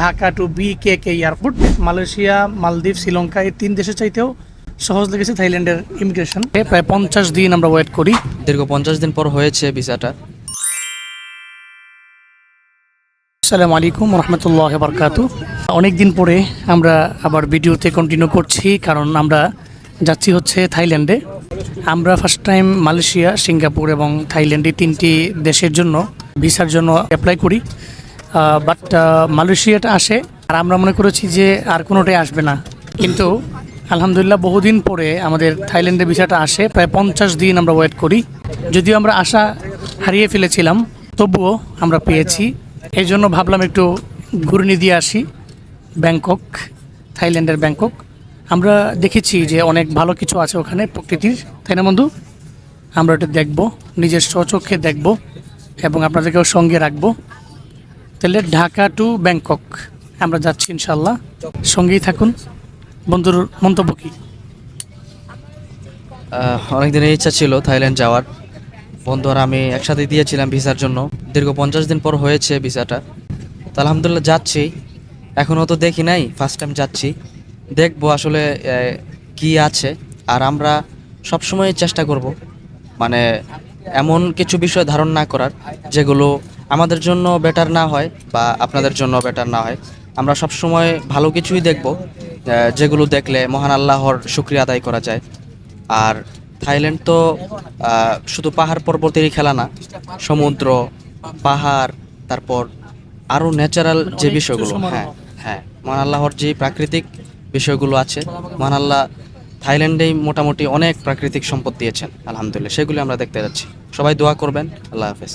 Dhaka to B K K airport Malaysia Maldives Sri Lanka এই তিন দেশের চাইতেও সহজ লেগেছে থাইল্যান্ডের ইমিগ্রেশন প্রায় পঞ্চাশ দিন আমরা ওয়েট করি। দীর্ঘ পঞ্চাশ দিন পর হয়েছে ভিসাটা। আসসালামু আলাইকুম রহমতুল্লাহ বরকাতু অনেক দিন পরে আমরা আবার ভিডিওতে কন্টিনিউ করছি কারণ আমরা যাচ্ছি হচ্ছে থাইল্যান্ডে। আমরা ফার্স্ট টাইম মালয়েশিয়া সিঙ্গাপুর এবং থাইল্যান্ড এই তিনটি দেশের জন্য ভিসার জন্য অ্যাপ্লাই করি। বাট মালয়েশিয়াটা আসে। আর আমরা মনে করেছি যে আর কোনোটাই আসবে না। কিন্তু আলহামদুলিল্লাহ বহুদিন পরে আমাদের থাইল্যান্ডের ভিসাটা আসে। প্রায় পঞ্চাশ দিন আমরা ওয়েট করি। যদিও আমরা আশা হারিয়ে ফেলেছিলাম, তবুও আমরা পেয়েছি। এই জন্য ভাবলাম একটু ঘুরনি দিয়ে আসি, ব্যাংকক, থাইল্যান্ডের ব্যাংকক। আমরা দেখেছি যে অনেক ভালো কিছু আছে ওখানে প্রকৃতির। তাই না বন্ধু? আমরা ওটা দেখব, নিজের স্বচক্ষে দেখব এবং আপনাদেরকেও সঙ্গে রাখব। তাহলে ঢাকা টু ব্যাংকক। আমরা যাচ্ছি ইনশাল্লাহ সঙ্গেই থাকুন। বন্ধুর মন্তব্য কী? অনেক দিনের ইচ্ছা ছিল থাইল্যান্ড যাওয়ার। বন্ধু আর আমি একসাথে দিয়েছিলাম ভিসার জন্য। দীর্ঘ পঞ্চাশ দিন পর হয়েছে ভিসাটা। তো আলহামদুলিল্লাহ যাচ্ছি। এখনও তো দেখি নাই ফার্স্ট টাইম যাচ্ছি। দেখব আসলে কি আছে। আর আমরা সবসময় চেষ্টা করব। মানে এমন কিছু বিষয় ধারণ না করার, যেগুলো আমাদের জন্য বেটার না হয় বা আপনাদের জন্য বেটার না হয়। আমরা সবসময় ভালো কিছুই দেখব যেগুলো দেখলে মহান আল্লাহর শুক্রিয়া আদায় করা যায়। আর থাইল্যান্ড তো শুধু পাহাড় পর্বতেরই খেলা না, সমুদ্র, পাহাড়, তারপর আরও ন্যাচারাল যে বিষয়গুলো হ্যাঁ হ্যাঁ মহান আল্লাহর যে প্রাকৃতিক বিষয়গুলো আছে, মহান আল্লাহ থাইল্যান্ডেই মোটামুটি অনেক প্রাকৃতিক সম্পদ দিয়েছেন, আলহামদুলিল্লাহ, সেগুলি আমরা দেখতে যাচ্ছি। সবাই দোয়া করবেন, আল্লাহ হাফেজ।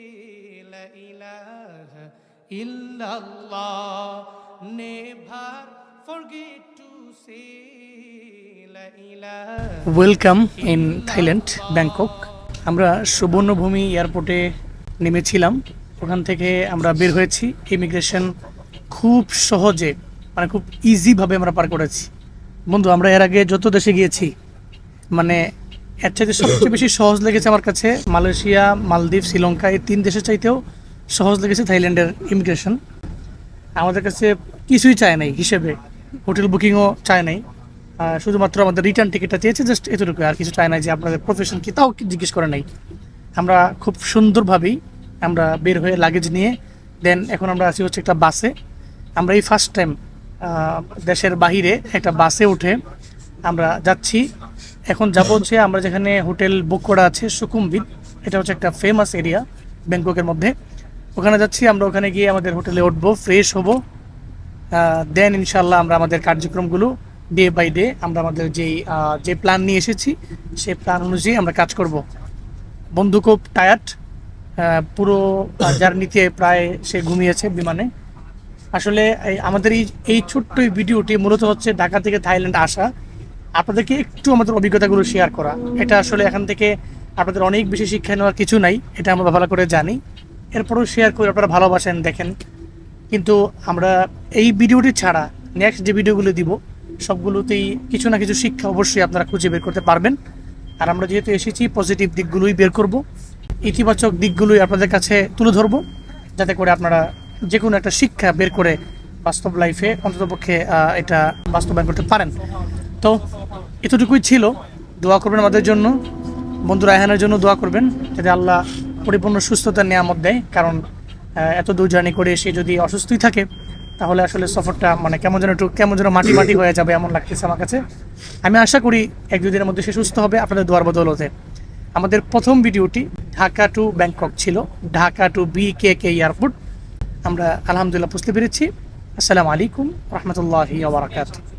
Never forget to say. Welcome in Thailand Bangkok আমরা সুবর্ণভূমি এয়ারপোর্টে নেমেছিলাম। ওখান থেকে আমরা বের হয়েছি। ইমিগ্রেশন খুব সহজে মানে খুব ইজিভাবে আমরা পার করেছি। বন্ধু আমরা এর আগে যত দেশে গিয়েছি মানে এর চাইতে সবচেয়ে বেশি সহজ লেগেছে আমার কাছে মালয়েশিয়া, মালদ্বীপ, শ্রীলঙ্কা, এই তিন দেশের চাইতেও সহজ লেগেছে থাইল্যান্ডের ইমিগ্রেশন। আমাদের কাছে কিছুই চায় নাই হিসেবে। হোটেল বুকিংও চায় নাই। শুধুমাত্র আমাদের রিটার্ন টিকিটটা চেয়েছে জাস্ট এতটুকু আর কিছু চায় নাই যে আপনাদের প্রফেশন কি, তাও জিজ্ঞেস করে নাই। আমরা খুব সুন্দরভাবেই আমরা বের হয়ে লাগেজ নিয়ে দেন এখন আমরা আছি হচ্ছে একটা বাসে। আমরা এই ফার্স্ট টাইম দেশের বাহিরে একটা বাসে উঠে আমরা যাচ্ছি। এখন যাব হচ্ছে আমরা যেখানে হোটেল বুক করা আছে সুকুমবিদ এটা হচ্ছে একটা ফেমাস এরিয়া ব্যাংককের মধ্যে। ওখানে যাচ্ছি, আমরা ওখানে গিয়ে আমাদের হোটেলে উঠবো ফ্রেশ হব। দেন ইনশাল্লাহ আমরা আমাদের কার্যক্রমগুলো ডে বাই ডে আমরা আমাদের যেই যে প্ল্যান নিয়ে এসেছি, সেই প্ল্যান অনুযায়ী আমরা কাজ করব। বন্ধু খুব টায়ার্ড পুরো জার্নিতে প্রায় সে ঘুমিয়েছে বিমানে। আসলে আমাদের এই এই ছোট্ট ভিডিওটি মূলত হচ্ছে ঢাকা থেকে থাইল্যান্ড আসা। আপনাদেরকে একটু আমাদের অভিজ্ঞতাগুলো শেয়ার করা। এটা আসলে এখান থেকে আপনাদের অনেক বেশি শিক্ষা নেওয়ার কিছু নাই, এটা আমরা ভালো করে জানি। এরপরেও শেয়ার করে আপনারা ভালোবাসেন, দেখেন। কিন্তু আমরা এই ভিডিওটি ছাড়া নেক্সট যে ভিডিওগুলো দিব, সবগুলোতেই কিছু না কিছু শিক্ষা অবশ্যই আপনারা খুঁজে বের করতে পারবেন। আর আমরা যেহেতু এসেছি পজিটিভ দিকগুলোই বের করব। ইতিবাচক দিকগুলোই আপনাদের কাছে তুলে ধরবো, যাতে করে আপনারা যে কোনো একটা শিক্ষা বের করে বাস্তব লাইফে অন্ততপক্ষে এটা বাস্তবায়ন করতে পারেন। তো এতটুকুই ছিল। দোয়া করবেন আমাদের জন্য। বন্ধু রায়হানের জন্য দোয়া করবেন, যাতে আল্লাহ পরিপূর্ণ সুস্থতার নিয়ামত দেয়। কারণ এত দূর জার্নি করে এসে যদি অসুস্থই থাকে, তাহলে আসলে সফরটা মানে কেমন যেন একটু, কেমন যেন মাটি মাটি হয়ে যাবে এমন লাগতেছে আমার কাছে। আমি আশা করি এক দুদিনের মধ্যে সে সুস্থ হবে আপনাদের দোয়ার বদলতে। আমাদের প্রথম ভিডিওটি ঢাকা টু ব্যাংকক ছিল, Dhaka to B K K airport. আমরা আলহামদুলিল্লাহ বুঝতে পেরেছি। আসসালামু আলাইকুম রহমতুল্লাহি ওবরাকাতুহ